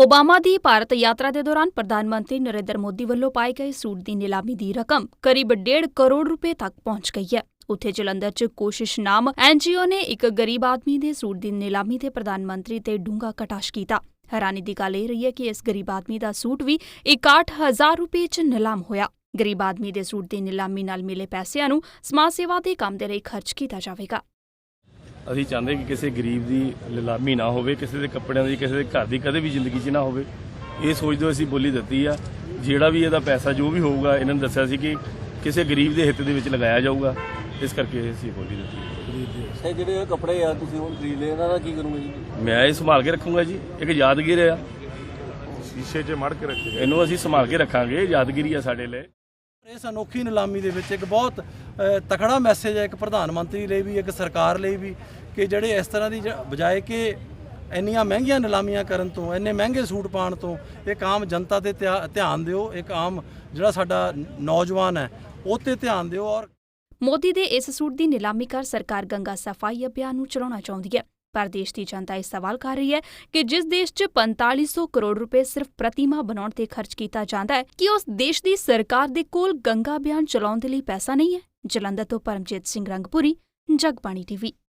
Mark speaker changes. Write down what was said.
Speaker 1: Obama ਦੀ ਭਾਰਤ ਯਾਤਰਾ ਦੇ ਦੌਰਾਨ ਪ੍ਰਧਾਨ ਮੰਤਰੀ ਨਰਿੰਦਰ ਮੋਦੀ ਵੱਲੋਂ ਪਾਏ ਗਏ ਸੂਟ ਦੀ ਨਿਲਾਮੀ ਦੀ ਰਕਮ ਕਰੀਬ 1.5 ਕਰੋੜ ਰੁਪਏ ਤੱਕ ਪਹੁੰਚ ਗਈ ਹੈ। ਉੱਥੇ ਜਲੰਧਰ 'ਚ ਕੋਸ਼ਿਸ਼ ਨਾਮ ਐਨਜੀਓ ਨੇ ਇੱਕ ਗਰੀਬ ਆਦਮੀ ਦੇ ਸੂਟ ਦੀ ਨਿਲਾਮੀ ਤੇ ਪ੍ਰਧਾਨ ਮੰਤਰੀ ਤੇ ਡੂੰਘਾ ਕਟਾਸ਼ ਕੀਤਾ। ਹੈਰਾਨੀ ਦੀ ਗੱਲ ਇਹ ਰਹੀ ਹੈ ਕਿ ਇਸ ਗਰੀਬ ਆਦਮੀ ਦਾ ਸੂਟ ਵੀ 61000 ਰੁਪਏ 'ਚ ਨਿਲਾਮ ਹੋਇਆ। ਗਰੀਬ ਆਦਮੀ ਦੇ ਸੂਟ ਦੀ ਨਿਲਾਮੀ ਨਾਲ ਮਿਲੇ ਪੈਸਿਆਂ ਨੂੰ ਸਮਾਜ ਸੇਵਾ ਦੇ ਕੰਮ ਦੇ ਲਈ ਖਰਚ ਕੀਤਾ ਜਾਵੇਗਾ।
Speaker 2: ਅਸੀਂ ਚਾਹੁੰਦੇ ਕਿ ਕਿਸੇ ਗਰੀਬ ਦੀ ਲਿਲਾਮੀ ਨਾ ਹੋਵੇ ਕਿਸੇ ਦੇ ਕੱਪੜਿਆਂ ਦੀ ਕਿਸੇ ਦੇ ਘਰ ਦੀ ਕਦੇ ਵੀ ਜ਼ਿੰਦਗੀ 'ਚ ਨਾ ਹੋਵੇ। ਇਹ ਸੋਚਦੇ ਅਸੀਂ ਬੋਲੀ ਦਿੱਤੀ ਆ ਜਿਹੜਾ ਵੀ ਇਹਦਾ ਪੈਸਾ ਜੋ ਵੀ ਹੋਊਗਾ ਇਹਨਾਂ ਨੇ ਦੱਸਿਆ ਸੀ ਕਿ ਕਿਸੇ ਗਰੀਬ ਦੇ ਹਿੱਤ ਦੇ ਵਿੱਚ ਲਗਾਇਆ ਜਾਊਗਾ। ਇਸ ਕਰਕੇ ਅਸੀਂ ਬੋਲੀ ਦਿੱਤੀ
Speaker 3: ਇਹ ਜਿਹੜੇ ਕੱਪੜੇ ਆ ਤੁਸੀਂ ਹੁਣ ਖਰੀਦ ਲਏ ਇਹਨਾਂ ਦਾ ਕੀ ਕਰੋਗੇ ਜੀ?
Speaker 2: ਮੈਂ ਇਹ ਸੰਭਾਲ ਕੇ ਰੱਖੂੰਗਾ ਜੀ। ਇੱਕ ਯਾਦਗੀਰ ਆ।
Speaker 4: ਸ਼ੀਸ਼ੇ 'ਚ ਮੜ ਕੇ ਰੱਖੇ
Speaker 2: ਇਹਨੂੰ ਅਸੀਂ ਸੰਭਾਲ ਕੇ ਰੱਖਾਂਗੇ। ਯਾਦਗਿਰੀ ਆ ਸਾਡੇ ਲਈ।
Speaker 5: ਇਸ ਅਨੋਖੀ ਨਿਲਾਮੀ ਦੇ ਵਿੱਚ ਇੱਕ ਬਹੁਤ ਅ, ਤਕੜਾ ਮੈਸੇਜ ਹੈ ਇੱਕ ਪ੍ਰਧਾਨ ਮੰਤਰੀ ਲਈ ਵੀ ਇੱਕ ਸਰਕਾਰ ਲਈ ਵੀ ਕਿ ਜਿਹੜੇ ਇਸ ਤਰ੍ਹਾਂ ਦੀ ਜ- ਬਜਾਏ ਕਿ ਇੰਨੀਆਂ ਮਹਿੰਗੀਆਂ ਨਿਲਾਮੀਆਂ ਕਰਨ ਤੋਂ ਇੰਨੇ ਮਹਿੰਗੇ ਸੂਟ ਪਾਉਣ ਤੋਂ ਇੱਕ ਆਮ ਜਨਤਾ ਤੇ ਧਿਆ- ਧਿਆਨ ਦਿਓ ਇੱਕ ਆਮ ਜਿਹੜਾ ਸਾਡਾ ਨੌਜਵਾਨ ਹੈ ਉਹ ਤੇ ਧਿਆਨ ਦਿਓ ਔਰ
Speaker 1: ਮੋਦੀ ਦੇ ਇਸ ਸੂਟ ਦੀ ਨਿਲਾਮੀ ਕਰ ਸਰਕਾਰ ਗੰਗਾ ਸਫ਼ਾਈ ਅਭਿਆਨ ਨੂੰ ਚਲਾਉਣਾ ਚਾਹੁੰਦੀ ਹੈ। ਪਰ ਦੇਸ਼ ਦੀ ਜਨਤਾ ਇਹ ਸਵਾਲ ਕਰ ਰਹੀ ਹੈ ਕਿ ਜਿਸ ਦੇਸ਼ 'ਚ 4500 ਕਰੋੜ ਰੁਪਏ ਸਿਰਫ ਪ੍ਰਤੀਮਾ ਬਣਾਉਣ ਤੇ ਖਰਚ ਕੀਤਾ ਜਾਂਦਾ ਹੈ, ਕਿ ਉਸ ਦੇਸ਼ ਦੀ ਸਰਕਾਰ ਦੇ ਕੋਲ ਗੰਗਾ ਅਭਿਆਨ ਚਲਾਉਣ ਦੇ ਲਈ ਪੈਸਾ ਨਹੀਂ ਹੈ? ਜਲੰਧਰ ਤੋਂ ਪਰਮਜੀਤ ਸਿੰਘ ਰੰਗਪੁਰੀ, ਜਗਬਾਣੀ ਟੀਵੀ।